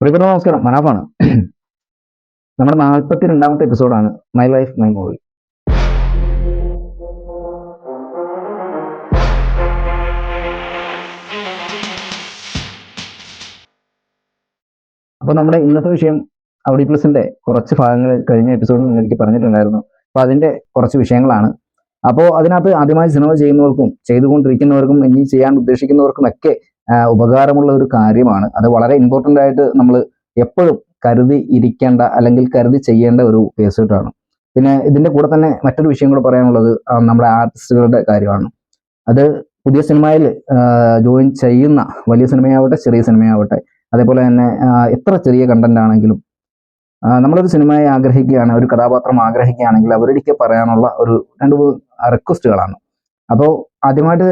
പ്രിയപ്പെട്ട നമസ്കാരം. മനാഫാണ്. നമ്മുടെ നാൽപ്പത്തി രണ്ടാമത്തെ എപ്പിസോഡാണ് മൈ ലൈഫ് മൈ മൂവി അപ്പോൾ നമ്മുടെ ഇന്നത്തെ വിഷയം ഔഡി പ്ലസിന്റെ കുറച്ച് ഭാഗങ്ങൾ കഴിഞ്ഞ എപ്പിസോഡിൽ എനിക്ക് പറഞ്ഞിട്ടുണ്ടായിരുന്നു. അപ്പോൾ അതിന്റെ കുറച്ച് വിഷയങ്ങളാണ്. അപ്പോൾ അതിനകത്ത് ആദ്യമായി സിനിമ ചെയ്യുന്നവർക്കും ചെയ്തുകൊണ്ടിരിക്കുന്നവർക്കും ഇനി ചെയ്യാൻ ഉദ്ദേശിക്കുന്നവർക്കും ഒക്കെ ഉപകാരമുള്ള ഒരു കാര്യമാണ്. അത് വളരെ ഇമ്പോർട്ടന്റ് ആയിട്ട് നമ്മൾ എപ്പോഴും കരുതി ഇരിക്കേണ്ട അല്ലെങ്കിൽ കരുതി ചെയ്യേണ്ട ഒരു കേസായിട്ടാണ് പിന്നെ ഇതിന്റെ കൂടെ തന്നെ മറ്റൊരു വിഷയം കൂടെ പറയാനുള്ളത് നമ്മുടെ ആർട്ടിസ്റ്റുകളുടെ കാര്യമാണ്. അത് പുതിയ സിനിമയിൽ ജോയിൻ ചെയ്യുന്ന വലിയ സിനിമയാവട്ടെ ചെറിയ സിനിമയാവട്ടെ അതേപോലെ തന്നെ എത്ര ചെറിയ കണ്ടന്റ് ആണെങ്കിലും നമ്മളൊരു സിനിമയെ ആഗ്രഹിക്കുകയാണ് ഒരു കഥാപാത്രം ആഗ്രഹിക്കുകയാണെങ്കിൽ അവരുടെ പറയാനുള്ള ഒരു രണ്ട് റിക്വസ്റ്റുകളാണ് അപ്പോൾ ആദ്യമായിട്ട്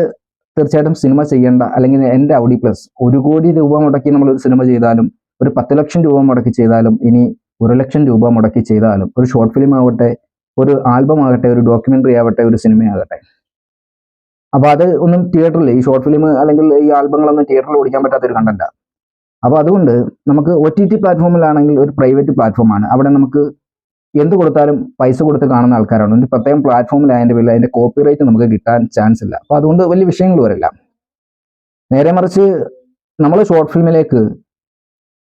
തീർച്ചയായിട്ടും സിനിമ ചെയ്യേണ്ട അല്ലെങ്കിൽ എന്റെ ഔഡി പ്ലസ് ഒരു കോടി രൂപ മുടക്കി നമ്മൾ ഒരു സിനിമ ചെയ്താലും ഒരു പത്ത് ലക്ഷം രൂപ മുടക്കി ചെയ്താലും ഇനി ഒരു ലക്ഷം രൂപ മുടക്കി ചെയ്താലും ഒരു ഷോർട്ട് ഫിലിം ആവട്ടെ ഒരു ആൽബം ആകട്ടെ ഒരു ഡോക്യുമെന്ററി ആവട്ടെ ഒരു സിനിമയാകട്ടെ അപ്പൊ അത് ഒന്നും തിയേറ്ററിൽ ഈ ഷോർട്ട് ഫിലിം അല്ലെങ്കിൽ ഈ ആൽബങ്ങളൊന്നും തിയേറ്ററിൽ ഓടിക്കാൻ പറ്റാത്ത ഒരു കണ്ടന്റ് അപ്പൊ അതുകൊണ്ട് നമുക്ക് ഒ ടി ടി പ്ലാറ്റ്ഫോമിലാണെങ്കിൽ ഒരു പ്രൈവറ്റ് പ്ലാറ്റ്ഫോമാണ് അവിടെ നമുക്ക് എന്ത് കൊടുത്താലും പൈസ കൊടുത്ത് കാണുന്ന ആൾക്കാരാണ്. ഒരു പ്രത്യേകം പ്ലാറ്റ്ഫോമിലായതിന്റെ പേരിൽ അതിന്റെ കോപ്പിറൈറ്റ് നമുക്ക് കിട്ടാൻ ചാൻസ് ഇല്ല. അപ്പോൾ അതുകൊണ്ട് വലിയ വിഷയങ്ങൾ വരില്ല. നേരെ മറിച്ച് നമ്മൾ ഷോർട്ട് ഫിലിമിലേക്ക്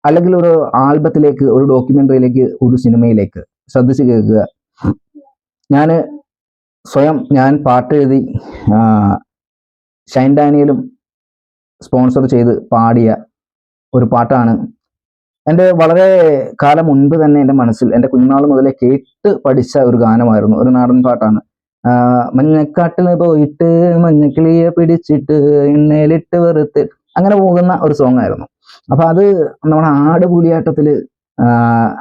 അല്ലെങ്കിൽ ഒരു ആൽബത്തിലേക്ക് ഒരു ഡോക്യുമെന്ററിയിലേക്ക് ഒരു സിനിമയിലേക്ക് ശ്രദ്ധിച്ച് കേൾക്കുക. ഞാൻ സ്വയം ഞാൻ പാട്ട് എഴുതി ഷൈൻ ഡാനിയലും സ്പോൺസർ ചെയ്ത് പാടിയ ഒരു പാട്ടാണ് എന്റെ വളരെ കാലം മുൻപ് തന്നെ എന്റെ മനസ്സിൽ എന്റെ കുഞ്ഞുനാൾ മുതലേ കേട്ട് പഠിച്ച ഒരു ഗാനമായിരുന്നു. ഒരു നാടൻ പാട്ടാണ്. മഞ്ഞക്കാട്ടിൽ പോയിട്ട് മഞ്ഞക്കിളിയെ പിടിച്ചിട്ട് എണ്ണയിലിട്ട് വെറുത്ത് അങ്ങനെ പോകുന്ന ഒരു സോങ് ആയിരുന്നു അപ്പൊ അത് നമ്മുടെ ആട് പുലിയാട്ടത്തിൽ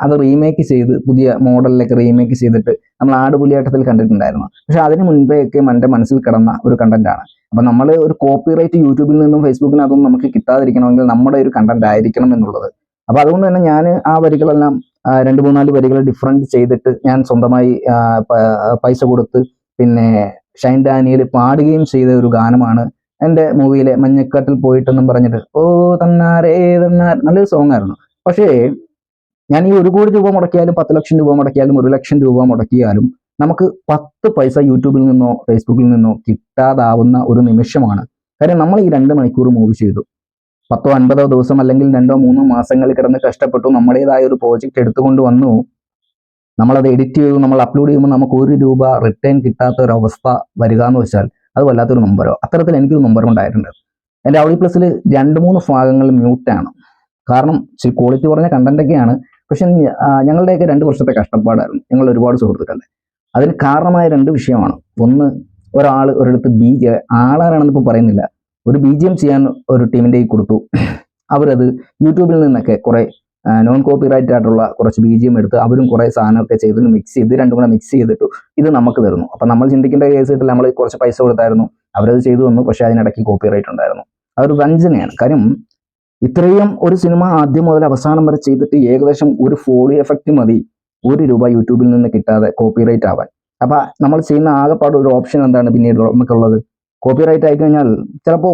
അത് റീമേക്ക് ചെയ്ത് പുതിയ മോഡലിലൊക്കെ റീമേക്ക് ചെയ്തിട്ട് നമ്മൾ ആട് പുലിയാട്ടത്തിൽ കണ്ടിട്ടുണ്ടായിരുന്നു. പക്ഷെ അതിന് മുൻപേയൊക്കെ എന്റെ മനസ്സിൽ കിടന്ന ഒരു കണ്ടന്റ് ആണ് അപ്പൊ നമ്മൾ ഒരു കോപ്പിറൈറ്റ് യൂട്യൂബിൽ നിന്നും ഫേസ്ബുക്കിനകത്തും നമുക്ക് കിട്ടാതിരിക്കണമെങ്കിൽ നമ്മുടെ ഒരു കണ്ടന്റ് ആയിരിക്കണം എന്നുള്ളത്. അപ്പൊ അതുകൊണ്ട് തന്നെ ഞാൻ ആ വരികളെല്ലാം രണ്ട് മൂന്നാൽ വരികൾ ഡിഫറെന്റ് ചെയ്തിട്ട് ഞാൻ സ്വന്തമായി പൈസ കൊടുത്ത് പിന്നെ ഷൈൻ ഡാനിയൽ പാടുകയും ചെയ്ത ഒരു ഗാനമാണ് എന്റെ മൂവിയിലെ മഞ്ഞക്കാട്ടിൽ പോയിട്ടെന്നും പറഞ്ഞിട്ട് ഓ തന്നാരേ തന്നാർ നല്ലൊരു സോങ് ആയിരുന്നു. പക്ഷേ ഞാൻ ഈ ഒരു കോടി രൂപ മുടക്കിയാലും പത്ത് ലക്ഷം രൂപ മുടക്കിയാലും ഒരു ലക്ഷം രൂപ മുടക്കിയാലും നമുക്ക് പത്ത് പൈസ യൂട്യൂബിൽ നിന്നോ ഫേസ്ബുക്കിൽ നിന്നോ കിട്ടാതാവുന്ന ഒരു നിമിഷമാണ്. കാര്യം നമ്മൾ ഈ രണ്ട് മണിക്കൂർ മൂവ് ചെയ്തു. പത്തോ അൻപതോ ദിവസം അല്ലെങ്കിൽ രണ്ടോ മൂന്നോ മാസങ്ങൾ കിടന്ന് കഷ്ടപ്പെട്ടു നമ്മുടേതായ ഒരു പ്രോജക്റ്റ് എടുത്തുകൊണ്ട് വന്നു. നമ്മളത് എഡിറ്റ് ചെയ്തു നമ്മൾ അപ്ലോഡ് ചെയ്യുമ്പോൾ നമുക്ക് ഒരു രൂപ റിട്ടേൺ കിട്ടാത്ത ഒരു അവസ്ഥ വരിക എന്ന് വെച്ചാൽ അത് വല്ലാത്തൊരു നമ്പറോ അത്തരത്തിൽ എനിക്കൊരു നമ്പർ ഉണ്ടായിട്ടുണ്ട്. എന്റെ ഔഡി പ്ലസിൽ രണ്ട് മൂന്ന് ഭാഗങ്ങൾ മ്യൂട്ടാണ് കാരണം ക്വാളിറ്റി കുറഞ്ഞ കണ്ടന്റൊക്കെയാണ് പക്ഷെ ഞങ്ങളുടെയൊക്കെ രണ്ട് വർഷത്തെ കഷ്ടപ്പാടായിരുന്നു. ഞങ്ങൾ ഒരുപാട് സുഹൃത്തുക്കളുടെ അതിന് കാരണമായ രണ്ട് വിഷയമാണ്. ഒന്ന് ഒരാൾ ഒരിടത്ത് ബി ആളാരാണെന്ന് ഇപ്പോൾ പറയുന്നില്ല. ഒരു ബി ജി എം ചെയ്യാൻ ഒരു ടീമിന്റെ കൊടുത്തു. അവരത് യൂട്യൂബിൽ നിന്നൊക്കെ കുറേ നോൺ കോപ്പിറൈറ്റ് ആയിട്ടുള്ള കുറച്ച് ബി ജി എം എടുത്ത് അവരും കുറേ സാധനമൊക്കെ ചെയ്ത് മിക്സ് ചെയ്ത് രണ്ടും കൂടെ മിക്സ് ചെയ്തിട്ടു ഇത് നമുക്ക് തരുന്നു. അപ്പം നമ്മൾ ചിന്തിക്കേണ്ട കേസ് കിട്ടില്ല നമ്മൾ കുറച്ച് പൈസ കൊടുത്തായിരുന്നു. അവരത് ചെയ്തു തന്നു പക്ഷേ അതിനിടയ്ക്ക് കോപ്പിറൈറ്റ് ഉണ്ടായിരുന്നു. അതൊരു വഞ്ചനയാണ്. കാര്യം ഇത്രയും ഒരു സിനിമ ആദ്യം മുതൽ അവസാനം വരെ ചെയ്തിട്ട് ഏകദേശം ഒരു ഫോളി എഫക്റ്റ് മതി ഒരു രൂപ യൂട്യൂബിൽ നിന്ന് കിട്ടാതെ കോപ്പിറൈറ്റ് ആവാൻ. അപ്പം നമ്മൾ ചെയ്യുന്ന ആകെപ്പാട് ഒരു ഓപ്ഷൻ എന്താണ് പിന്നീട് നമുക്കുള്ളത്? കോപ്പിറൈറ്റ് ആയി കഴിഞ്ഞാൽ ചിലപ്പോൾ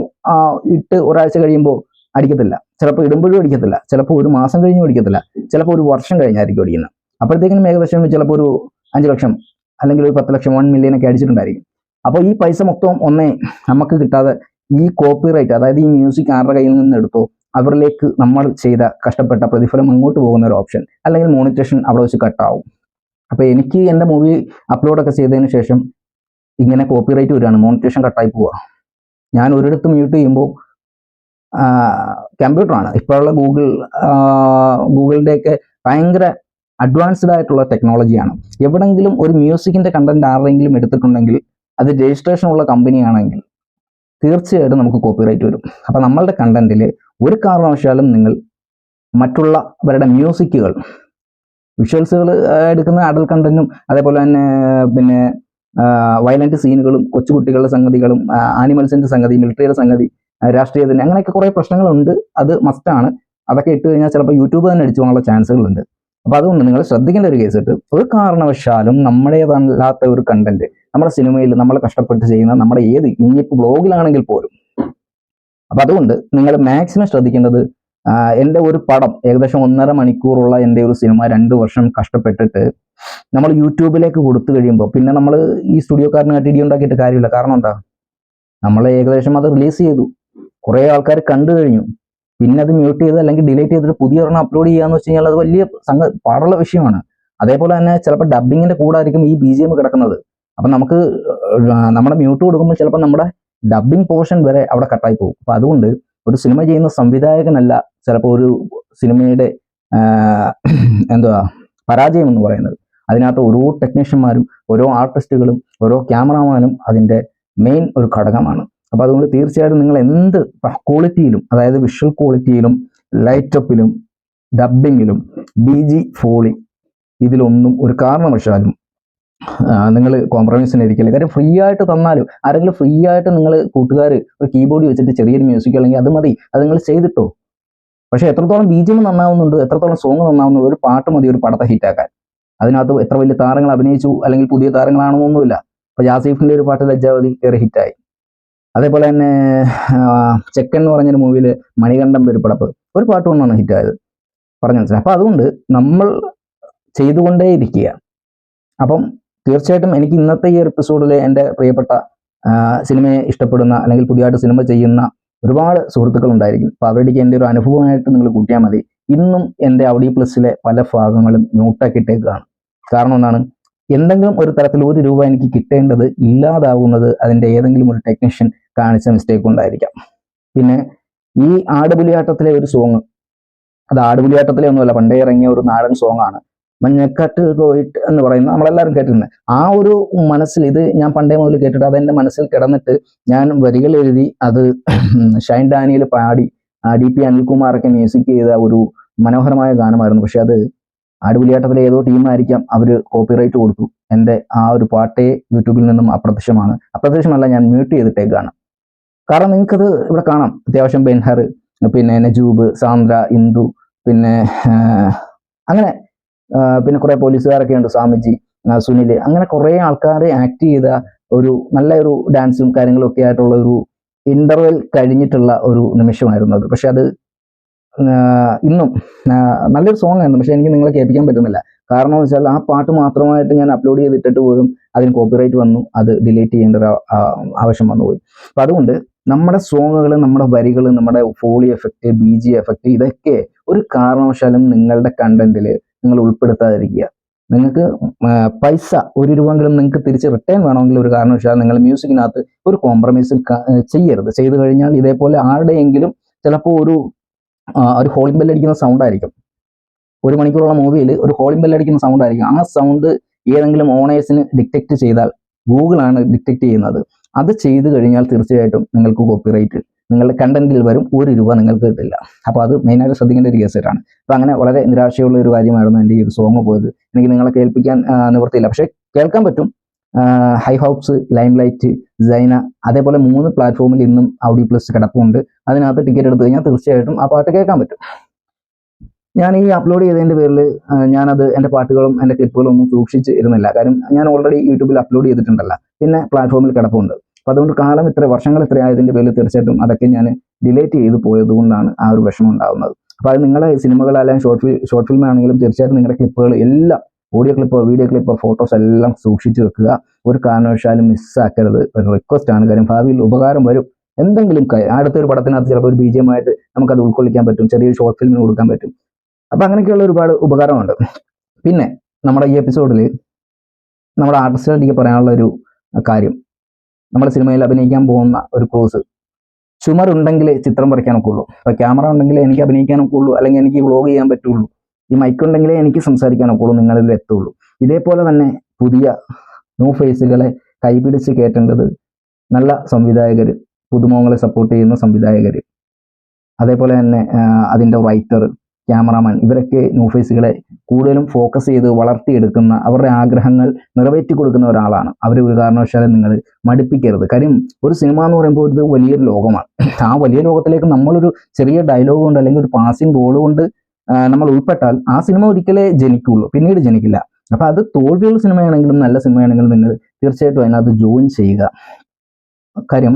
ഇട്ട് ഒരാഴ്ച കഴിയുമ്പോൾ അടിക്കത്തില്ല. ചിലപ്പോൾ ഇടുമ്പോഴും അടിക്കത്തില്ല. ചിലപ്പോൾ ഒരു മാസം കഴിഞ്ഞും അടിക്കത്തില്ല. ചിലപ്പോൾ ഒരു വർഷം കഴിഞ്ഞായിരിക്കും അടിക്കുന്നത്. അപ്പോഴത്തേക്കിനും ഏകദേശം ചിലപ്പോൾ ഒരു അഞ്ച് ലക്ഷം അല്ലെങ്കിൽ ഒരു പത്ത് ലക്ഷം വൺ മില്യൺ ഒക്കെ അടിച്ചിട്ടുണ്ടായിരിക്കും. അപ്പോൾ ഈ പൈസ മൊത്തം ഒന്നേ നമുക്ക് കിട്ടാതെ ഈ കോപ്പിറൈറ്റ് അതായത് ഈ മ്യൂസിക് ആരുടെ കയ്യിൽ നിന്ന് എടുത്തോ അവരിലേക്ക് നമ്മൾ ചെയ്ത കഷ്ടപ്പെട്ട പ്രതിഫലം അങ്ങോട്ട് പോകുന്ന ഒരു ഓപ്ഷൻ അല്ലെങ്കിൽ മോണിറ്റേഷൻ അവിടെ വെച്ച് കട്ടാവും അപ്പോൾ എനിക്ക് എന്റെ മൂവി അപ്ലോഡൊക്കെ ചെയ്തതിന് ശേഷം ഇങ്ങനെ കോപ്പിറൈറ്റ് വരികയാണ്. മോണിറ്റേഷൻ കട്ടായി പോവുക ഞാൻ ഒരിടത്ത് മ്യൂട്ട് ചെയ്യുമ്പോൾ കമ്പ്യൂട്ടറാണ് ഇപ്പോഴുള്ള ഗൂഗിൾ ഗൂഗിളിന്റെയൊക്കെ ഭയങ്കര അഡ്വാൻസ്ഡ് ആയിട്ടുള്ള ടെക്നോളജിയാണ് എവിടെങ്കിലും ഒരു മ്യൂസിക്കിന്റെ കണ്ടന്റ് ആരെങ്കിലും എടുത്തിട്ടുണ്ടെങ്കിൽ അത് രജിസ്ട്രേഷൻ ഉള്ള കമ്പനിയാണെങ്കിൽ തീർച്ചയായിട്ടും നമുക്ക് കോപ്പിറൈറ്റ് വരും. അപ്പോൾ നമ്മളുടെ കണ്ടന്റിൽ ഒരു കാരണവശാലും നിങ്ങൾ മറ്റുള്ളവരുടെ മ്യൂസിക്കുകൾ വിഷ്വൽസുകൾ എടുക്കുന്ന അഡൽ കണ്ടന്റും അതേപോലെ തന്നെ പിന്നെ വയലന്റ് സീനുകളും കൊച്ചുകുട്ടികളുടെ സംഗതികളും ആനിമൽസിന്റെ സംഗതി മിലിറ്ററിയുടെ സംഗതി രാഷ്ട്രീയത്തിന് അങ്ങനെയൊക്കെ കുറേ പ്രശ്നങ്ങളുണ്ട്. അത് മസ്റ്റാണ് അതൊക്കെ ഇട്ട് കഴിഞ്ഞാൽ ചിലപ്പോൾ യൂട്യൂബ് തന്നെ അടിച്ചു പോകാനുള്ള ചാൻസുകളുണ്ട്. അപ്പൊ അതുകൊണ്ട് നിങ്ങൾ ശ്രദ്ധിക്കേണ്ട ഒരു കേസ് ഇട്ട് ഒരു കാരണവശാലും നമ്മുടേതല്ലാത്ത ഒരു കണ്ടന്റ് നമ്മുടെ സിനിമയിൽ നമ്മൾ കഷ്ടപ്പെട്ട് ചെയ്യുന്ന നമ്മുടെ ഏത് ഇനിയിപ്പോൾ ബ്ലോഗിലാണെങ്കിൽ പോലും. അപ്പൊ അതുകൊണ്ട് നിങ്ങൾ മാക്സിമം ശ്രദ്ധിക്കേണ്ടത് എന്റെ ഒരു പടം ഏകദേശം ഒന്നര മണിക്കൂറുള്ള എന്റെ ഒരു സിനിമ രണ്ട് വർഷം കഷ്ടപ്പെട്ടിട്ട് നമ്മൾ യൂട്യൂബിലേക്ക് കൊടുത്തു കഴിയുമ്പോൾ പിന്നെ നമ്മൾ ഈ സ്റ്റുഡിയോക്കാരനായിട്ട് ഇടി ഉണ്ടാക്കിയിട്ട് കാര്യമില്ല. കാരണം എന്താ? നമ്മൾ ഏകദേശം അത് റിലീസ് ചെയ്തു. കുറേ ആൾക്കാർ കണ്ടു കഴിഞ്ഞു. പിന്നെ അത് മ്യൂട്ട് ചെയ്ത് അല്ലെങ്കിൽ ഡിലീറ്റ് ചെയ്തിട്ട് പുതിയ ഒരെണ്ണം അപ്ലോഡ് ചെയ്യാന്ന് വെച്ച് കഴിഞ്ഞാൽ അത് വലിയ സംഗ പാടുള്ള വിഷയമാണ്. അതേപോലെ തന്നെ ചിലപ്പോൾ ഡബിങ്ങിന്റെ കൂടെ ആയിരിക്കും ഈ ബി ജി എം കിടക്കുന്നത്. അപ്പം നമുക്ക് നമ്മുടെ മ്യൂട്ട് കൊടുക്കുമ്പോൾ ചിലപ്പോൾ നമ്മുടെ ഡബിങ് പോർഷൻ വരെ അവിടെ കട്ടായി പോകും. അപ്പം അതുകൊണ്ട് ഒരു സിനിമ ചെയ്യുന്ന സംവിധായകനല്ല ചിലപ്പോൾ ഒരു സിനിമയുടെ എന്തുവാ പരാജയം എന്ന് പറയുന്നത്. അതിനകത്ത് ഓരോ ടെക്നീഷ്യന്മാരും ഓരോ ആർട്ടിസ്റ്റുകളും ഓരോ ക്യാമറമാനും അതിന്റെ മെയിൻ ഒരു ഘടകമാണ്. അപ്പോൾ അതുകൊണ്ട് തീർച്ചയായിട്ടും നിങ്ങൾ എന്ത് ക്വാളിറ്റിയിലും അതായത് വിഷ്വൽ ക്വാളിറ്റിയിലും ലൈറ്റപ്പിലും ഡബിങ്ങിലും ബി ജി ഫോളി ഇതിലൊന്നും ഒരു കാരണവശാലും നിങ്ങൾ കോംപ്രമൈസിന് ഇരിക്കില്ല. കാര്യം ഫ്രീ ആയിട്ട് തന്നാലും ആരെങ്കിലും ഫ്രീ ആയിട്ട് നിങ്ങൾ കൂട്ടുകാർ ഒരു കീബോർഡ് വെച്ചിട്ട് ചെറിയൊരു മ്യൂസിക് അല്ലെങ്കിൽ അത് മതി അത് നിങ്ങൾ ചെയ്തിട്ടോ? പക്ഷെ എത്രത്തോളം ബി ജി എം നന്നാവുന്നുണ്ട് എത്രത്തോളം സോങ് നന്നാവുന്നുണ്ട് ഒരു പാട്ട് മതി ഒരു പടത്തെ ഹിറ്റാക്കാൻ അതിനകത്ത് എത്ര വലിയ താരങ്ങൾ അഭിനയിച്ചു അല്ലെങ്കിൽ പുതിയ താരങ്ങളാണെന്നൊന്നുമില്ല ഇപ്പൊ ജാസീഫിന്റെ ഒരു പാട്ട് ലജ്ജാവതി കയറി ഹിറ്റായി അതേപോലെ തന്നെ ചെക്കൻ എന്ന് പറഞ്ഞൊരു മൂവിയിൽ മണികണ്ഠം പെരുപ്പടപ്പ് ഒരു പാട്ട് കൊണ്ടാണ് ഹിറ്റായത് പറഞ്ഞു മനസ്സിലായി? അപ്പൊ അതുകൊണ്ട് നമ്മൾ ചെയ്തുകൊണ്ടേയിരിക്കുക അപ്പം തീർച്ചയായിട്ടും എനിക്ക് ഇന്നത്തെ ഈ എപ്പിസോഡിലെ എന്റെ പ്രിയപ്പെട്ട സിനിമയെ ഇഷ്ടപ്പെടുന്ന അല്ലെങ്കിൽ പുതിയതായിട്ട് സിനിമ ചെയ്യുന്ന ഒരുപാട് സുഹൃത്തുക്കൾ ഉണ്ടായിരിക്കും അപ്പോൾ അവരുടെക്ക് എന്റെ ഒരു അനുഭവമായിട്ട് നിങ്ങൾ കൂട്ടിയാൽ മതി. ഇന്നും എന്റെ ഔഡി പ്ലസിലെ പല ഭാഗങ്ങളും മ്യൂട്ടാക്കിയിട്ടേക്കാണ് കാരണം എന്താണ്? എന്തെങ്കിലും ഒരു തരത്തിൽ ഒരു രൂപ എനിക്ക് കിട്ടേണ്ടത് ഇല്ലാതാവുന്നത് അതിന്റെ ഏതെങ്കിലും ഒരു ടെക്നീഷ്യൻ കാണിച്ച മിസ്റ്റേക്ക് ഉണ്ടായിരിക്കാം പിന്നെ ഈ ആടുപുലിയാട്ടത്തിലെ ഒരു സോങ് അത് ആടുപുലിയാട്ടത്തിലെ ഒന്നുമല്ല പണ്ടേ ഇറങ്ങിയ ഒരു നാടൻ സോങ് ആണ്. മഞ്ഞക്കാട്ടിൽ പോയിട്ട് എന്ന് പറയുന്നത് നമ്മളെല്ലാവരും കേട്ടിട്ടുണ്ട് ആ ഒരു മനസ്സിൽ ഇത് ഞാൻ പണ്ടേ മുതൽ കേട്ടിട്ട് അതെന്റെ മനസ്സിൽ കിടന്നിട്ട് ഞാൻ വരികൾ എഴുതി അത് ഷൈൻ ഡാനിയിൽ പാടി ഡി പി അനിൽകുമാറൊക്കെ മ്യൂസിക് ചെയ്ത ഒരു മനോഹരമായ ഗാനമായിരുന്നു. പക്ഷെ അത് ആടുപുലിയാട്ടത്തിലെ ഏതോ ടീമായിരിക്കാം അവർ കോപ്പിറൈറ്റ് കൊടുത്തു. എന്റെ ആ ഒരു പാട്ടേ യൂട്യൂബിൽ നിന്നും അപ്രത്യക്ഷമാണ്. അപ്രത്യക്ഷമല്ല ഞാൻ മ്യൂട്ട് ചെയ്തിട്ടേ ഗാനം കാരണം നിങ്ങൾക്കത് ഇവിടെ കാണാം. അത്യാവശ്യം ബെൻഹർ പിന്നെ നജൂബ് സാന്ദ്ര ഇന്ദു പിന്നെ അങ്ങനെ പിന്നെ കുറെ പോലീസുകാരൊക്കെ ഉണ്ട് സ്വാമിജി സുനിൽ അങ്ങനെ കുറെ ആൾക്കാർ ആക്ട് ചെയ്ത ഒരു നല്ല ഒരു ഡാൻസും കാര്യങ്ങളും ഒക്കെ ആയിട്ടുള്ള ഒരു ഇന്റർവെൽ കഴിഞ്ഞിട്ടുള്ള ഒരു നിമിഷമായിരുന്നു അത്. പക്ഷെ അത് ഇന്നും നല്ലൊരു സോങ് ആയിരുന്നു. പക്ഷെ എനിക്ക് നിങ്ങളെ കേൾപ്പിക്കാൻ പറ്റുന്നില്ല. കാരണം എന്ന് വെച്ചാൽ ആ പാട്ട് മാത്രമായിട്ട് ഞാൻ അപ്ലോഡ് ചെയ്തിട്ടിട്ട് പോലും അതിന് കോപ്പിറൈറ്റ് വന്നു. അത് ഡിലീറ്റ് ചെയ്യേണ്ട ഒരു ആവശ്യം വന്നു പോയി. അപ്പൊ അതുകൊണ്ട് നമ്മുടെ സോങ്ങുകൾ നമ്മുടെ വരികൾ നമ്മുടെ foley effect B G effect ഇതൊക്കെ ഒരു കാരണവശാലും നിങ്ങളുടെ കണ്ടന്റിൽ നിങ്ങൾ ഉൾപ്പെടുത്താതിരിക്കുക. നിങ്ങൾക്ക് പൈസ ഒരു രൂപങ്കിലും നിങ്ങൾക്ക് തിരിച്ച് റിട്ടേൺ വേണമെങ്കിൽ ഒരു കാരണവശാലും നിങ്ങൾ മ്യൂസിക്കിനകത്ത് ഒരു കോംപ്രമൈസിൽ ചെയ്യരുത്. ചെയ്തു കഴിഞ്ഞാൽ ഇതേപോലെ ആരുടെയെങ്കിലും ചിലപ്പോൾ ഒരു ഒരു ഹോളിംഗ് ബെല്ലടിക്കുന്ന സൗണ്ട് ആയിരിക്കും. ഒരു മണിക്കൂറുള്ള മൂവിയിൽ ഒരു ഹോളിംഗ് ബെല്ലടിക്കുന്ന സൗണ്ട് ആയിരിക്കും. ആ സൗണ്ട് ഏതെങ്കിലും ഓണേഴ്സിന് ഡിറ്റക്ട് ചെയ്താൽ ഗൂഗിളാണ് ഡിറ്റക്ട് ചെയ്യുന്നത്. അത് ചെയ്തു കഴിഞ്ഞാൽ തീർച്ചയായിട്ടും നിങ്ങൾക്ക് കോപ്പിറൈറ്റ് നിങ്ങളുടെ കണ്ടന്റിൽ വരും ഒരു രൂപ നിങ്ങൾക്ക് കിട്ടില്ല. അപ്പോൾ അത് മെയിനായിട്ട് ശ്രദ്ധിക്കേണ്ട ഒരു കേസായിട്ടാണ് അപ്പോൾ അങ്ങനെ വളരെ നിരാശയുള്ള ഒരു കാര്യമായിരുന്നു എന്റെ ഈ ഒരു സോങ് പോയത്. എനിക്ക് നിങ്ങളെ കേൾപ്പിക്കാൻ നിവൃത്തിയില്ല. പക്ഷേ കേൾക്കാൻ പറ്റും. High hopes lime light Saina അതേപോലെ മൂന്ന് പ്ലാറ്റ്ഫോമിൽ ഇന്നും ഔഡി പ്ലസ് കിടപ്പുണ്ട്. അതിനകത്ത് ടിക്കറ്റ് എടുത്തു കഴിഞ്ഞാൽ തീർച്ചയായിട്ടും ആ പാട്ട് കേൾക്കാൻ പറ്റും. ഞാൻ ഈ അപ്ലോഡ് ചെയ്തതിന്റെ പേരിൽ ഞാനത് എന്റെ പാട്ടുകളും എന്റെ ക്ലിപ്പുകളും ഒന്നും സൂക്ഷിച്ച് ഇരുന്നില്ല. കാര്യം ഞാൻ ഓൾറെഡി യൂട്യൂബിൽ അപ്ലോഡ് ചെയ്തിട്ടുണ്ടല്ല. പിന്നെ പ്ലാറ്റ്ഫോമിൽ കിടപ്പുണ്ട്. അപ്പോൾ അതുകൊണ്ട് കാലം ഇത്ര വർഷങ്ങൾ ഇത്ര ആയതിന്റെ പേരിൽ തീർച്ചയായിട്ടും അതൊക്കെ ഞാൻ ഡിലേറ്റ് ചെയ്ത് പോയതുകൊണ്ടാണ് ആ ഒരു വിഷമം ഉണ്ടാകുന്നത് അപ്പോൾ അത് നിങ്ങളെ സിനിമകൾ അല്ലെങ്കിൽ ഷോർട്ട് ഫിലിം ഷോർട്ട് ഫിലിം ആണെങ്കിലും തീർച്ചയായിട്ടും നിങ്ങളുടെ ക്ലിപ്പുകൾ എല്ലാം ഓഡിയോ ക്ലിപ്പോ വീഡിയോ ക്ലിപ്പോ ഫോട്ടോസ് എല്ലാം സൂക്ഷിച്ചു വെക്കുക. ഒരു കാരണവശാലും മിസ്സാക്കരുത് ഒരു റിക്വസ്റ്റ് ആണ്. കാര്യം ഭാവിയിൽ ഉപകാരം വരും. എന്തെങ്കിലും അടുത്തൊരു പടത്തിനകത്ത് ചിലപ്പോൾ ഒരു ബീജമായിട്ട് അത് ഉൾക്കൊള്ളിക്കാൻ പറ്റും. ചെറിയൊരു ഷോർട്ട് ഫിലിമിന് കൊടുക്കാൻ പറ്റും. അപ്പൊ അങ്ങനെയൊക്കെയുള്ള ഒരുപാട് ഉപകാരമുണ്ട് പിന്നെ നമ്മുടെ ഈ എപ്പിസോഡിൽ നമ്മുടെ ആർട്ടിസ്റ്റുകളുടെ പറയാനുള്ള ഒരു കാര്യം. നമ്മുടെ സിനിമയിൽ അഭിനയിക്കാൻ പോകുന്ന ഒരു ക്രൂസ്. ചുമരുണ്ടെങ്കിലേ ചിത്രം വരയ്ക്കാനൊക്കെ ഉള്ളൂ. അപ്പൊ ക്യാമറ ഉണ്ടെങ്കിലേ എനിക്ക് അഭിനയിക്കാനൊക്കെ ഉള്ളൂ. അല്ലെങ്കിൽ എനിക്ക് വ്ളോഗ് ചെയ്യാൻ പറ്റുള്ളൂ. ഈ മൈക്ക് ഉണ്ടെങ്കിലേ എനിക്ക് സംസാരിക്കാനൊക്കെ ഉള്ളൂ. നിങ്ങളിൽ എത്തുള്ളൂ. ഇതേപോലെ തന്നെ പുതിയ ന്യൂ ഫേസുകളെ കൈപിടിച്ച് കയറ്റേണ്ടത് നല്ല സംവിധായകർ പുതുമുഖങ്ങളെ സപ്പോർട്ട് ചെയ്യുന്ന സംവിധായകർ അതേപോലെ തന്നെ അതിന്റെ റൈറ്റർ ക്യാമറാമാൻ. ഇവരൊക്കെ ന്യൂ ഫേസുകളെ കൂടുതലും ഫോക്കസ് ചെയ്ത് വളർത്തിയെടുക്കുന്ന അവരുടെ ആഗ്രഹങ്ങൾ നിറവേറ്റി കൊടുക്കുന്ന ഒരാളാണ്. അവർ ഒരു കാരണവശാലും നിങ്ങൾ മടുപ്പിക്കരുത്. കാര്യം ഒരു സിനിമ എന്ന് പറയുമ്പോൾ ഇത് വലിയൊരു ലോകമാണ്. ആ വലിയ ലോകത്തിലേക്ക് നമ്മളൊരു ചെറിയ ഡയലോഗ് കൊണ്ട് അല്ലെങ്കിൽ ഒരു പാസിംഗ് റോൾ കൊണ്ട് നമ്മൾ ഉൾപ്പെട്ടാൽ ആ സിനിമ ഒരിക്കലേ ജനിക്കുള്ളൂ. പിന്നീട് ജനിക്കില്ല. അപ്പൊ അത് തോൽവിയുള്ള സിനിമയാണെങ്കിലും നല്ല സിനിമയാണെങ്കിലും നിങ്ങൾ തീർച്ചയായിട്ടും അതിനകത്ത് ജോയിൻ ചെയ്യുക. കാര്യം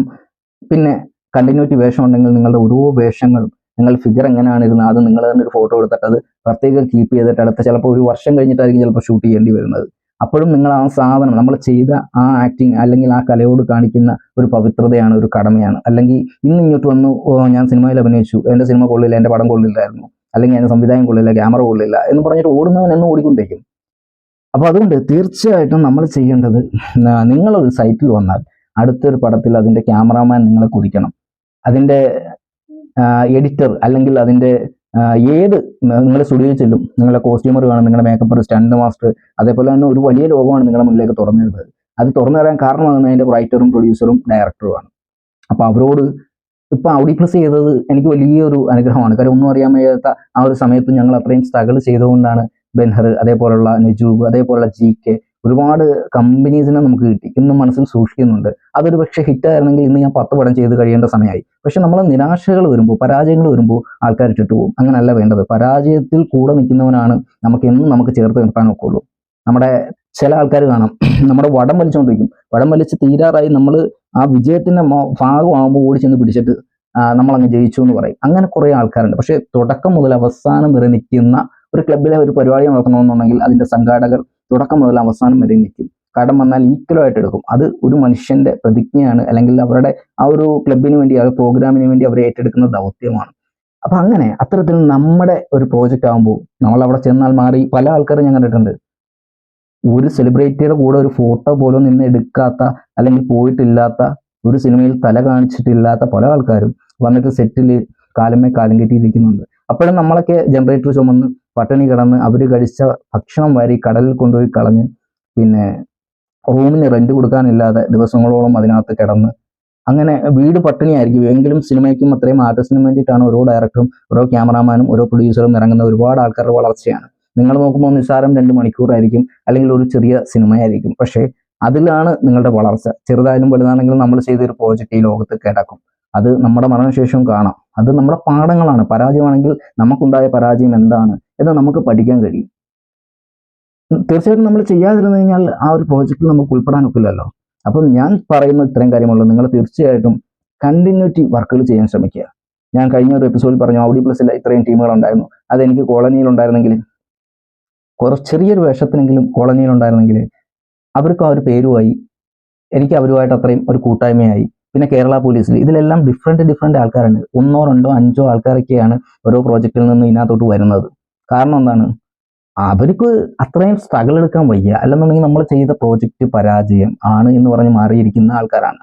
പിന്നെ കണ്ടിന്യൂറ്റി വേഷം ഉണ്ടെങ്കിൽ നിങ്ങളുടെ ഓരോ വേഷങ്ങളും നിങ്ങൾ ഫിഗർ എങ്ങനെയാണ് ഇരുന്നത്? അത് നിങ്ങൾ തന്നെ ഒരു ഫോട്ടോ എടുത്തിട്ട് അത് പ്രത്യേകം കീപ്പ് ചെയ്തിട്ട് അടുത്ത ചിലപ്പോൾ ഒരു വർഷം കഴിഞ്ഞിട്ടായിരിക്കും ചിലപ്പോൾ ഷൂട്ട് ചെയ്യേണ്ടി വരുന്നത്. അപ്പോഴും നിങ്ങൾ ആ സാധനം നമ്മൾ ചെയ്ത ആ ആക്ടിങ് അല്ലെങ്കിൽ ആ കലയോട് കാണിക്കുന്ന ഒരു പവിത്രതയാണ് ഒരു കടമയാണ്. അല്ലെങ്കിൽ ഇന്ന് ഇങ്ങോട്ട് വന്നു ഞാൻ സിനിമയിൽ അഭിനയിച്ചു എന്റെ സിനിമ കൊള്ളില്ല എന്റെ പടം കൊള്ളില്ലായിരുന്നു അല്ലെങ്കിൽ എന്റെ സംവിധാനം കൊള്ളില്ല ക്യാമറ കൊള്ളില്ല എന്ന് പറഞ്ഞിട്ട് ഓടുന്നവൻ എന്നും ഓടിക്കൊണ്ടിരിക്കും അപ്പോൾ അതുകൊണ്ട് തീർച്ചയായിട്ടും നമ്മൾ ചെയ്യേണ്ടത് നിങ്ങളൊരു സൈറ്റിൽ വന്നാൽ അടുത്തൊരു പടത്തിൽ അതിന്റെ ക്യാമറാമാൻ നിങ്ങളെ കുറിക്കണം അതിന്റെ എഡിറ്റർ അല്ലെങ്കിൽ അതിന്റെ ഏത് നിങ്ങളുടെ സ്റ്റുഡിയോയിൽ ചെല്ലും. നിങ്ങളുടെ കോസ്റ്റ്യൂമർ കാണും നിങ്ങളുടെ മേക്കപ്പ് സ്റ്റണ്ട് മാസ്റ്റർ അതേപോലെ തന്നെ ഒരു വലിയ ലോകമാണ് നിങ്ങളുടെ മുന്നിലേക്ക് തുറന്നു തരുന്നത്. അത് തുറന്നു തരാൻ കാരണമാകുന്നത് അതിന്റെ റൈറ്ററും പ്രൊഡ്യൂസറും ഡയറക്ടറുമാണ് അപ്പോൾ അവരോട് ഇപ്പം ഔഡി പ്ലസ് ചെയ്തത് എനിക്ക് വലിയൊരു അനുഗ്രഹമാണ്. കാര്യം ഒന്നും അറിയാൻ വയ്യാത്ത ആ ഒരു സമയത്ത് ഞങ്ങൾ അത്രയും സ്ട്രഗിൾ ചെയ്തുകൊണ്ടാണ് ബെൻഹർ അതേപോലുള്ള നജൂബ് അതേപോലുള്ള ജി കെ ഒരുപാട് കമ്പനീസിനെ നമുക്ക് കിട്ടി. ഇന്നും മനസ്സിൽ സൂക്ഷിക്കുന്നുണ്ട്. അതൊരു പക്ഷേ ഹിറ്റായിരുന്നെങ്കിൽ ഇന്ന് ഞാൻ പത്ത് പടം ചെയ്ത് കഴിയേണ്ട സമയമായി. പക്ഷെ നമ്മൾ നിരാശകൾ വരുമ്പോൾ പരാജയങ്ങൾ വരുമ്പോൾ ആൾക്കാർ ചുറ്റുപോകും അങ്ങനല്ല വേണ്ടത്. പരാജയത്തിൽ കൂടെ നിൽക്കുന്നവനാണ് നമുക്ക് എന്നും നമുക്ക് ചേർത്ത് നിർത്താൻ ഒക്കുള്ളൂ. നമ്മുടെ ചില ആൾക്കാർ കാണാം. നമ്മുടെ വടം വലിച്ചുകൊണ്ടിരിക്കും വടം വലിച്ച് തീരാറായി നമ്മൾ ആ വിജയത്തിന്റെ മോ- ഭാഗമാകുമ്പോൾ ഓടി ചെന്ന് പിടിച്ചിട്ട് നമ്മൾ അങ്ങ് ജയിച്ചു എന്ന് പറയും. അങ്ങനെ കുറേ ആൾക്കാരുണ്ട്. പക്ഷേ തുടക്കം മുതൽ അവസാനം വരെ നിൽക്കുന്ന ഒരു ക്ലബിലെ ഒരു പരിപാടി നടത്തണമെന്നുണ്ടെങ്കിൽ അതിന്റെ സംഘാടകർ തുടക്കം മുതൽ അവസാനം വരെ നിൽക്കും. കടം വന്നാൽ ഈക്വലായിട്ട് എടുക്കും. അത് ഒരു മനുഷ്യന്റെ പ്രതിജ്ഞയാണ് അല്ലെങ്കിൽ അവരുടെ ആ ഒരു ക്ലബിന് വേണ്ടി ആ ഒരു പ്രോഗ്രാമിന് വേണ്ടി അവർ ഏറ്റെടുക്കുന്ന ദൗത്യമാണ്. അപ്പൊ അങ്ങനെ അത്തരത്തിൽ നമ്മുടെ ഒരു പ്രോജക്റ്റ് ആകുമ്പോൾ നമ്മൾ അവിടെ ചെന്നാൽ മാറി പല ആൾക്കാരും ഞാൻ കണ്ടിട്ടുണ്ട്. ഒരു സെലിബ്രിറ്റിയുടെ കൂടെ ഒരു ഫോട്ടോ പോലും നിന്ന് എടുക്കാത്ത അല്ലെങ്കിൽ പോയിട്ടില്ലാത്ത ഒരു സിനിമയിൽ തല കാണിച്ചിട്ടില്ലാത്ത പല ആൾക്കാരും വന്നിട്ട് സെറ്റിൽ കാലമേ കാലം കെട്ടിയിരിക്കുന്നുണ്ട്. അപ്പോഴും നമ്മളൊക്കെ ജനറേറ്റർ ചുമന്ന് പട്ടിണി കിടന്ന് അവർ കഴിച്ച ഭക്ഷണം വാരി കടലിൽ കൊണ്ടുപോയി കളഞ്ഞ് പിന്നെ റൂമിന് റെന്റ് കൊടുക്കാനില്ലാതെ ദിവസങ്ങളോളം അതിനകത്ത് കിടന്ന്. അങ്ങനെ വീട് പട്ടിണിയായിരിക്കും. എങ്കിലും സിനിമയ്ക്കും അത്രയും ആർട്ടിസ്റ്റിനും വേണ്ടിയിട്ടാണ് ഓരോ ഡയറക്ടറും ഓരോ ക്യാമറാമാനും ഓരോ പ്രൊഡ്യൂസറും ഇറങ്ങുന്ന ഒരുപാട് ആൾക്കാരുടെ വളർച്ചയാണ്. നിങ്ങൾ നോക്കുമ്പോൾ നിസ്സാരം രണ്ട് മണിക്കൂറായിരിക്കും അല്ലെങ്കിൽ ഒരു ചെറിയ സിനിമയായിരിക്കും. പക്ഷേ അതിലാണ് നിങ്ങളുടെ വളർച്ച. ചെറുതായാലും വലുതാണെങ്കിലും നമ്മൾ ചെയ്തൊരു പ്രോജക്റ്റ് ഈ ലോകത്ത് കിടക്കും. അത് നമ്മുടെ മരണശേഷവും കാണാം. അത് നമ്മുടെ പാഠങ്ങളാണ്. പരാജയമാണെങ്കിൽ നമുക്കുണ്ടായ പരാജയം എന്താണ്? എന്ന് നമുക്ക് പഠിക്കാൻ കഴിയും. തീർച്ചയായിട്ടും നമ്മൾ ചെയ്യാതിരുന്നു കഴിഞ്ഞാൽ ആ ഒരു പ്രോജക്റ്റിൽ നമുക്ക് ഉൾപ്പെടാൻ ഒക്കില്ലല്ലോ. അപ്പം ഞാൻ പറയുന്ന ഇത്രയും കാര്യമുള്ളൂ. നിങ്ങൾ തീർച്ചയായിട്ടും കണ്ടിന്യൂറ്റി വർക്കുകൾ ചെയ്യാൻ ശ്രമിക്കുക. ഞാൻ കഴിഞ്ഞ ഒരു എപ്പിസോഡിൽ പറഞ്ഞു ഔഡി പ്ലസിൽ ഇത്രയും ടീമുകൾ ഉണ്ടായിരുന്നു. അതെനിക്ക് കോളനിയിൽ ഉണ്ടായിരുന്നെങ്കിൽ കുറച്ച് ചെറിയൊരു വേഷത്തിനെങ്കിലും കോളനിയിൽ ഉണ്ടായിരുന്നെങ്കിൽ അവർക്ക് ആ ഒരു പേരുമായി എനിക്ക് അവരുമായിട്ട് അത്രയും ഒരു കൂട്ടായ്മയായി. പിന്നെ കേരള പോലീസിൽ ഇതിലെല്ലാം ഡിഫറെന്റ് ഡിഫറെന്റ് ആൾക്കാരുണ്ട്. ഒന്നോ രണ്ടോ അഞ്ചോ ആൾക്കാരൊക്കെയാണ് ഓരോ പ്രോജക്റ്റിൽ നിന്ന് ഇതിനകത്തോട്ട് വരുന്നത്. കാരണം എന്താണ്? അവർക്ക് അത്രയും സ്ട്രഗിൾ എടുക്കാൻ വയ്യ. അല്ലെന്നുണ്ടെങ്കിൽ നമ്മൾ ചെയ്ത പ്രോജക്റ്റ് പരാജയം ആണ് എന്ന് പറഞ്ഞ് മാറിയിരിക്കുന്ന ആൾക്കാരാണ്.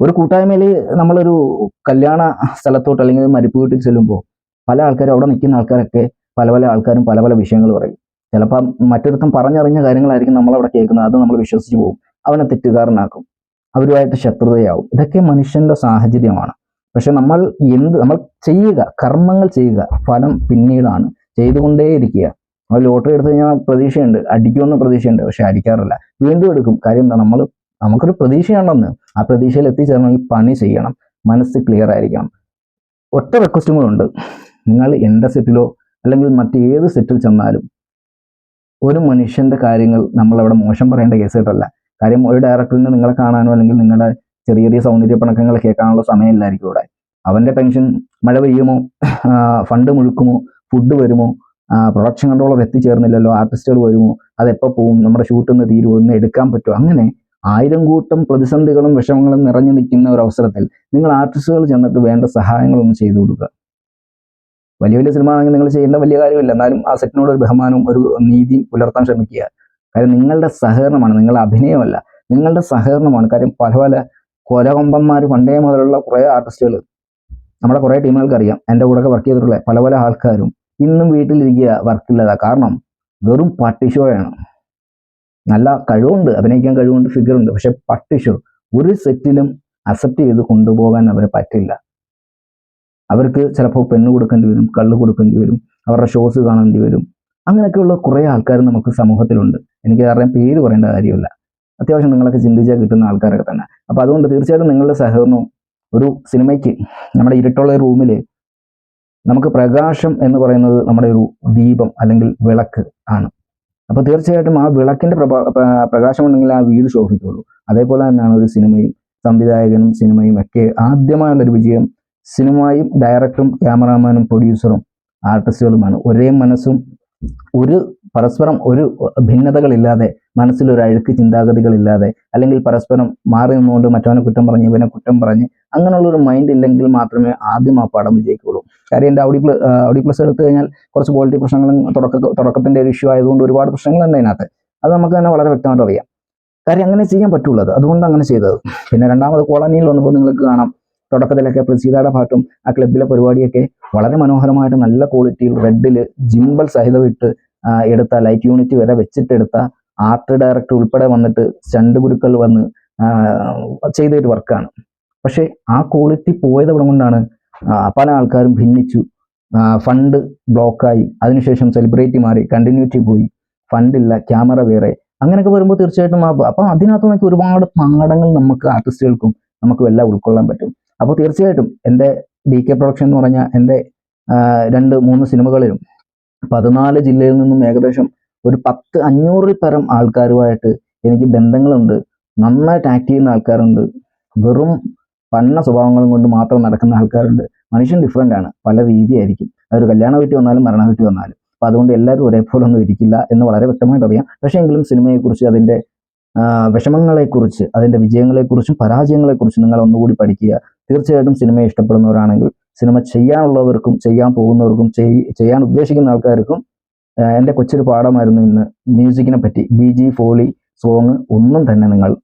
ഒരു കൂട്ടായ്മയിൽ നമ്മളൊരു കല്യാണ സ്ഥലത്തോട്ട് അല്ലെങ്കിൽ മരിപ്പ് വീട്ടിൽ ചെല്ലുമ്പോൾ പല ആൾക്കാരും അവിടെ നിൽക്കുന്ന ആൾക്കാരൊക്കെ പല പല ആൾക്കാരും പല പല വിഷയങ്ങൾ പറയും. ചിലപ്പോൾ മറ്റൊരുത്തം പറഞ്ഞറിഞ്ഞ കാര്യങ്ങളായിരിക്കും നമ്മളവിടെ കേൾക്കുന്നത്. അത് നമ്മൾ വിശ്വസിച്ച് പോകും. അവനെ തെറ്റുകാരനാക്കും. അവരുമായിട്ട് ശത്രുതയാവും. ഇതൊക്കെ മനുഷ്യന്റെ സാഹചര്യമാണ്. പക്ഷെ നമ്മൾ എന്ത് നമ്മൾ ചെയ്യുക കർമ്മങ്ങൾ ചെയ്യുക ഫലം പിന്നീടാണ്. ചെയ്തുകൊണ്ടേയിരിക്കുക. നമ്മൾ ലോട്ടറി എടുത്തു കഴിഞ്ഞാൽ പ്രതീക്ഷയുണ്ട്. അടിക്കുമെന്ന് പ്രതീക്ഷയുണ്ട്. പക്ഷെ അടിക്കാറില്ല. വീണ്ടും എടുക്കും. കാര്യം എന്താ? നമ്മൾ നമുക്കൊരു പ്രതീക്ഷയുണ്ടെന്ന് ആ പ്രതീക്ഷയിൽ എത്തിച്ചേരണമെങ്കിൽ പണി ചെയ്യണം. മനസ്സ് ക്ലിയർ ആയിരിക്കണം. ഒറ്റ റിക്വസ്റ്റും ഉണ്ട്. നിങ്ങൾ എന്റെ സെറ്റിലോ അല്ലെങ്കിൽ മറ്റേത് സെറ്റിൽ ചെന്നാലും ഒരു മനുഷ്യന്റെ കാര്യങ്ങൾ നമ്മളവിടെ മോശം പറയേണ്ട കേസായിട്ടല്ല കാര്യം ഒരു ഡയറക്ടറിന് നിങ്ങളെ കാണാനോ അല്ലെങ്കിൽ നിങ്ങളുടെ ചെറിയ ചെറിയ സൗന്ദര്യ പിണക്കങ്ങൾ കേൾക്കാനുള്ള സമയമില്ലായിരിക്കും ഇവിടെ. അവന്റെ പെൻഷൻ മഴ പെയ്യുമോ? ഫണ്ട് മുഴുക്കുമോ? ഫുഡ് വരുമോ? പ്രൊഡക്ഷൻ കൺട്രോളർ എത്തിച്ചേർന്നില്ലല്ലോ ആർട്ടിസ്റ്റുകൾ വരുമോ? അതെപ്പോൾ പോവും? നമ്മുടെ ഷൂട്ട് ഒന്ന് തീരുമോ ഒന്ന് എടുക്കാൻ പറ്റുമോ? അങ്ങനെ ആയിരം കൂട്ടം പ്രതിസന്ധികളും വിഷമങ്ങളും നിറഞ്ഞു നിൽക്കുന്ന ഒരു അവസരത്തിൽ നിങ്ങൾ ആർട്ടിസ്റ്റുകൾ ചെന്നിട്ട് വേണ്ട സഹായങ്ങളൊന്നും ചെയ്തു കൊടുക്കുക. വലിയ വലിയ സിനിമ ആണെങ്കിൽ നിങ്ങൾ ചെയ്യേണ്ട വലിയ കാര്യമില്ല. എന്നാലും ആ സെറ്റിനോട് ഒരു ബഹുമാനവും ഒരു നീതിയും പുലർത്താൻ ശ്രമിക്കുക. കാര്യം നിങ്ങളുടെ സഹകരണമാണ് നിങ്ങളുടെ അഭിനയമല്ല നിങ്ങളുടെ സഹകരണമാണ്. കാര്യം പല പല കൊലകൊമ്പന്മാർ പണ്ടേ മുതലുള്ള കുറേ ആർട്ടിസ്റ്റുകൾ നമ്മുടെ കുറേ ടീമുകൾക്ക് അറിയാം എന്റെ കൂടെ വർക്ക് ചെയ്തിട്ടുള്ള പല പല ആൾക്കാരും ഇന്നും വീട്ടിലിരിക്കുക വർക്കില്ലാതെ. കാരണം വെറും പട്ടി ഷോയാണ് നല്ല കഴിവുണ്ട് അഭിനയിക്കാൻ കഴിവുണ്ട് ഫിഗർ ഉണ്ട്. പക്ഷെ പട്ടിഷോ ഒരു സെറ്റിലും അക്സെപ്റ്റ് ചെയ്ത് കൊണ്ടുപോകാൻ അവരെ പറ്റില്ല. അവർക്ക് ചിലപ്പോൾ പെണ്ണ് കൊടുക്കേണ്ടി വരും കള്ള് കൊടുക്കേണ്ടി വരും അവരുടെ ഷോസ് കാണേണ്ടി വരും. അങ്ങനെയൊക്കെയുള്ള കുറേ ആൾക്കാർ നമുക്ക് സമൂഹത്തിലുണ്ട്. എനിക്ക് ആരുടെയും പേര് പറയേണ്ട കാര്യമില്ല. അത്യാവശ്യം നിങ്ങളൊക്കെ ചിന്തിച്ചാൽ കിട്ടുന്ന ആൾക്കാരൊക്കെ തന്നെ. അപ്പോൾ അതുകൊണ്ട് തീർച്ചയായിട്ടും നിങ്ങളുടെ സഹകരണവും ഒരു സിനിമയ്ക്ക് നമ്മുടെ ഇരുട്ടുള്ള റൂമിൽ നമുക്ക് പ്രകാശം എന്ന് പറയുന്നത് നമ്മുടെ ഒരു ദീപം അല്ലെങ്കിൽ വിളക്ക് ആണ്. അപ്പോൾ തീർച്ചയായിട്ടും ആ വിളക്കിന്റെ പ്രഭ പ്രകാശം ഉണ്ടെങ്കിൽ ആ വീട് ശോഭിക്കുള്ളൂ അതേപോലെ തന്നെയാണ് ഒരു സിനിമയും സംവിധായകനും സിനിമയും ഒക്കെ ആദ്യമായുള്ളൊരു വിജയം സിനിമയും ഡയറക്ടറും ക്യാമറാമാനും പ്രൊഡ്യൂസറും ആർട്ടിസ്റ്റുകളുമാണ്. ഒരേ മനസ്സും ഒരു പരസ്പരം ഒരു ഭിന്നതകളില്ലാതെ മനസ്സിൽ ഒരു അഴുക്ക് ചിന്താഗതികളില്ലാതെ അല്ലെങ്കിൽ പരസ്പരം മാറി നിന്നുകൊണ്ട് മറ്റവനെ കുറ്റം പറഞ്ഞ് ഇവനെ കുറ്റം പറഞ്ഞ് അങ്ങനെയുള്ള ഒരു മൈൻഡ് ഇല്ലെങ്കിൽ മാത്രമേ ആദ്യം ആ പാഠം വിജയിക്കുള്ളൂ കാര്യം എന്റെ ഔഡി പ്ലസ് ഔഡി പ്ലസ് എടുത്തു കഴിഞ്ഞാൽ കുറച്ച് ക്വാളിറ്റി പ്രശ്നങ്ങളും തുടക്ക തുടക്കത്തിന്റെ ഒരു ഇഷ്യൂ ആയതുകൊണ്ട് ഒരുപാട് പ്രശ്നങ്ങളുണ്ട് അതിനകത്ത്. അത് നമുക്ക് തന്നെ വളരെ വ്യക്തമായിട്ട് അറിയാം. കാര്യം അങ്ങനെ ചെയ്യാൻ പറ്റുള്ളത്. അതുകൊണ്ട് അങ്ങനെ ചെയ്തത്. പിന്നെ രണ്ടാമത് കോളനിയിൽ വന്നപ്പോൾ നിങ്ങൾക്ക് കാണാം. തുടക്കത്തിലൊക്കെ പ്രസീതയുടെ പാട്ടും ആ ക്ലബിലെ പരിപാടിയൊക്കെ വളരെ മനോഹരമായിട്ട് നല്ല ക്വാളിറ്റിയിൽ റെഡിൽ ജിംബൽ സഹിതം ഇട്ട് ആ, എടുത്ത ലൈറ്റ് യൂണിറ്റ് വരെ വെച്ചിട്ടെടുത്ത ആർട്ട് ഡയറക്ടർ ഉൾപ്പെടെ വന്നിട്ട് സ്റ്റണ്ട് ഗുരുക്കൾ വന്ന് ചെയ്തൊരു വർക്കാണ് പക്ഷേ ആ ക്വാളിറ്റി പോയത് അവിടെ കൊണ്ടാണ് പല ആൾക്കാരും ഭിന്നിച്ചു. ഫണ്ട് ബ്ലോക്കായി അതിനുശേഷം സെലിബ്രിറ്റി മാറി കണ്ടിന്യൂറ്റി പോയി. ഫണ്ടില്ല ക്യാമറ വേറെ. അങ്ങനെയൊക്കെ വരുമ്പോൾ തീർച്ചയായിട്ടും അപ്പം അതിനകത്ത് നമുക്ക് ഒരുപാട് പാഠങ്ങൾ നമുക്ക് ആർട്ടിസ്റ്റുകൾക്കും നമുക്കും എല്ലാം ഉൾക്കൊള്ളാൻ പറ്റും. അപ്പോൾ തീർച്ചയായിട്ടും എന്റെ ഡി കെ പ്രൊഡക്ഷൻ എന്ന് പറഞ്ഞ എന്റെ രണ്ട് മൂന്ന് സിനിമകളിലും പതിനാല് ജില്ലയിൽ നിന്നും ഏകദേശം ഒരു പത്ത് അഞ്ഞൂറിൽ പരം ആൾക്കാരുമായിട്ട് എനിക്ക് ബന്ധങ്ങളുണ്ട്. നന്നായിട്ട് ആക്ട് ചെയ്യുന്ന ആൾക്കാരുണ്ട്. വെറും പന്ന സ്വഭാവങ്ങളും കൊണ്ട് മാത്രം നടക്കുന്ന ആൾക്കാരുണ്ട്. മനുഷ്യൻ ഡിഫറെന്റ് ആണ്. പല രീതിയായിരിക്കും. അതൊരു കല്യാണ വീട്ടിൽ വന്നാലും മരണ വീട്ടിൽ വന്നാലും. അപ്പം അതുകൊണ്ട് എല്ലാവരും ഒരേപോലെ ഒന്നും ഇരിക്കില്ല എന്ന് വളരെ വ്യക്തമായിട്ട് അറിയാം. പക്ഷേ എങ്കിലും സിനിമയെക്കുറിച്ച് അതിന്റെ വിഷമങ്ങളെക്കുറിച്ച് അതിന്റെ വിജയങ്ങളെക്കുറിച്ചും പരാജയങ്ങളെക്കുറിച്ചും നിങ്ങൾ ഒന്നുകൂടി പഠിക്കുക. തീർച്ചയായിട്ടും സിനിമയെ ഇഷ്ടപ്പെടുന്നവരാണെങ്കിൽ സിനിമ ചെയ്യാനുള്ളവർക്കും ചെയ്യാൻ പോകുന്നവർക്കും ചെയ്- ചെയ്യാൻ ഉദ്ദേശിക്കുന്ന ആൾക്കാർക്കും എന്റെ കൊച്ചൊരു പാഠമായിരുന്നു ഇന്ന്. മ്യൂസിക്കിനെ പറ്റി. ബി ജി ഫോളി സോങ് ഒന്നും തന്നെ നിങ്ങൾ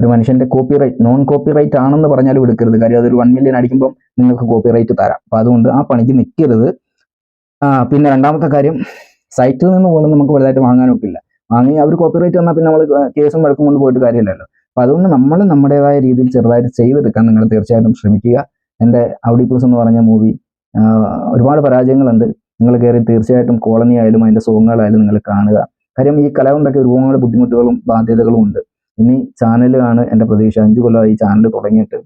ഒരു മനുഷ്യന്റെ കോപ്പിറൈറ്റ് നോൺ കോപ്പിറൈറ്റ് ആണെന്ന് പറഞ്ഞാലും എടുക്കരുത്. കാര്യം അതൊരു വൺ മില്യൺ അടിക്കുമ്പോൾ നിങ്ങൾക്ക് കോപ്പിറൈറ്റ് തരാം. അപ്പം അതുകൊണ്ട് ആ പണിക്ക് നിൽക്കരുത് പിന്നെ രണ്ടാമത്തെ കാര്യം സൈറ്റിൽ നിന്ന് പോലും നമുക്ക് വലുതായിട്ട് വാങ്ങാനൊക്കില്ല. വാങ്ങി അവർ കോപ്പിറൈറ്റ് വന്നാൽ പിന്നെ നമ്മൾ കേസും വഴക്കും കൊണ്ട് പോയിട്ട് കാര്യമില്ലല്ലോ. അപ്പം അതുകൊണ്ട് നമ്മൾ നമ്മുടേതായ രീതിയിൽ ചെറുതായിട്ട് ചെയ്തെടുക്കാൻ നിങ്ങൾ തീർച്ചയായിട്ടും ശ്രമിക്കുക. എന്റെ ഔഡി പ്ലസ് എന്ന് പറഞ്ഞ മൂവി ഒരുപാട് പരാജയങ്ങളുണ്ട്. നിങ്ങൾ കയറി തീർച്ചയായിട്ടും കോളനി ആയാലും അതിന്റെ സോങ്ങുകളായാലും നിങ്ങൾ കാണുക. കാര്യം ഈ കല കൊണ്ടൊക്കെ ഒരുപാട് ബുദ്ധിമുട്ടുകളും ബാധ്യതകളും ഉണ്ട്. ഇനി ചാനലാണ് എന്റെ പ്രതീക്ഷ. അഞ്ച് കൊല്ലമായി ഈ ചാനൽ തുടങ്ങിയിട്ട്.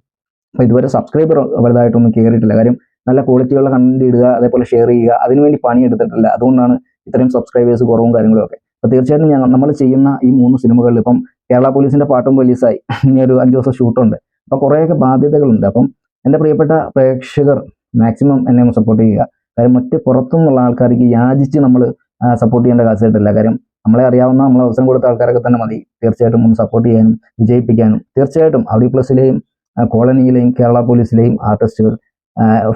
അപ്പോൾ ഇതുവരെ സബ്സ്ക്രൈബർ വലുതായിട്ടൊന്നും കയറിയിട്ടില്ല കാര്യം നല്ല ക്വാളിറ്റിയുള്ള കണ്ടന്റ് ഇടുക അതേപോലെ ഷെയർ ചെയ്യുക അതിനുവേണ്ടി പണി എടുത്തിട്ടില്ല അതുകൊണ്ടാണ് ഇത്രയും സബ്സ്ക്രൈബേഴ്സ് കുറവും കാര്യങ്ങളും ഒക്കെ. അപ്പോൾ തീർച്ചയായിട്ടും ഞങ്ങൾ നമ്മൾ ചെയ്യുന്ന ഈ മൂന്ന് സിനിമകളിൽ ഇപ്പം കേരള പോലീസിന്റെ പാട്ടും പോലീസായി ഇനി ഒരു അഞ്ച് ദിവസം ഷൂട്ടുണ്ട് അപ്പോൾ കുറേയൊക്കെ ബാധ്യതകളുണ്ട്. അപ്പം എന്റെ പ്രിയപ്പെട്ട പ്രേക്ഷകർ മാക്സിമം എന്നെ ഒന്ന് സപ്പോർട്ട് ചെയ്യുക. കാര്യം മറ്റ് പുറത്തുനിന്നുള്ള ആൾക്കാർക്ക് യാചിച്ച് നമ്മൾ സപ്പോർട്ട് ചെയ്യേണ്ട കാശായിട്ടില്ല കാര്യം നമ്മളെ അറിയാവുന്ന നമ്മളെ അവസരം കൊടുത്ത ആൾക്കാരൊക്കെ തന്നെ മതി. തീർച്ചയായിട്ടും ഒന്ന് സപ്പോർട്ട് ചെയ്യാനും വിജയിപ്പിക്കാനും. തീർച്ചയായിട്ടും ഔഡി പ്ലസിലെയും കോളനിയിലെയും കേരള പോലീസിലെയും ആർട്ടിസ്റ്റുകൾ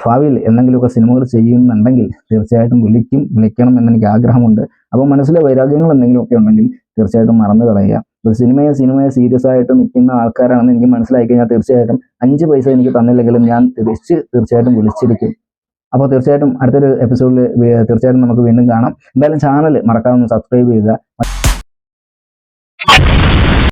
ഭാവിയിൽ എന്തെങ്കിലുമൊക്കെ സിനിമകൾ ചെയ്യുന്നുണ്ടെങ്കിൽ തീർച്ചയായിട്ടും വിളിക്കും വിളിക്കണം എന്നെനിക്ക് ആഗ്രഹമുണ്ട്. അപ്പോൾ മനസ്സിലെ വൈരാഗ്യങ്ങൾ എന്തെങ്കിലുമൊക്കെ ഉണ്ടെങ്കിൽ തീർച്ചയായിട്ടും മറന്നു കളയുക ഒരു സിനിമയെ സിനിമയെ സീരിയസ് ആയിട്ട് നിൽക്കുന്ന ആൾക്കാരാണെന്ന് എനിക്ക് മനസ്സിലാക്കി കഴിഞ്ഞാൽ തീർച്ചയായിട്ടും അഞ്ച് പൈസ എനിക്ക് തന്നില്ലെങ്കിലും ഞാൻ തിരിച്ച് തീർച്ചയായിട്ടും വിളിച്ചിരിക്കും. അപ്പോൾ തീർച്ചയായിട്ടും അടുത്തൊരു എപ്പിസോഡിൽ തീർച്ചയായിട്ടും നമുക്ക് വീണ്ടും കാണാം. എന്തായാലും ചാനൽ മറക്കാതെ ഒന്ന് സബ്സ്ക്രൈബ് ചെയ്യുക.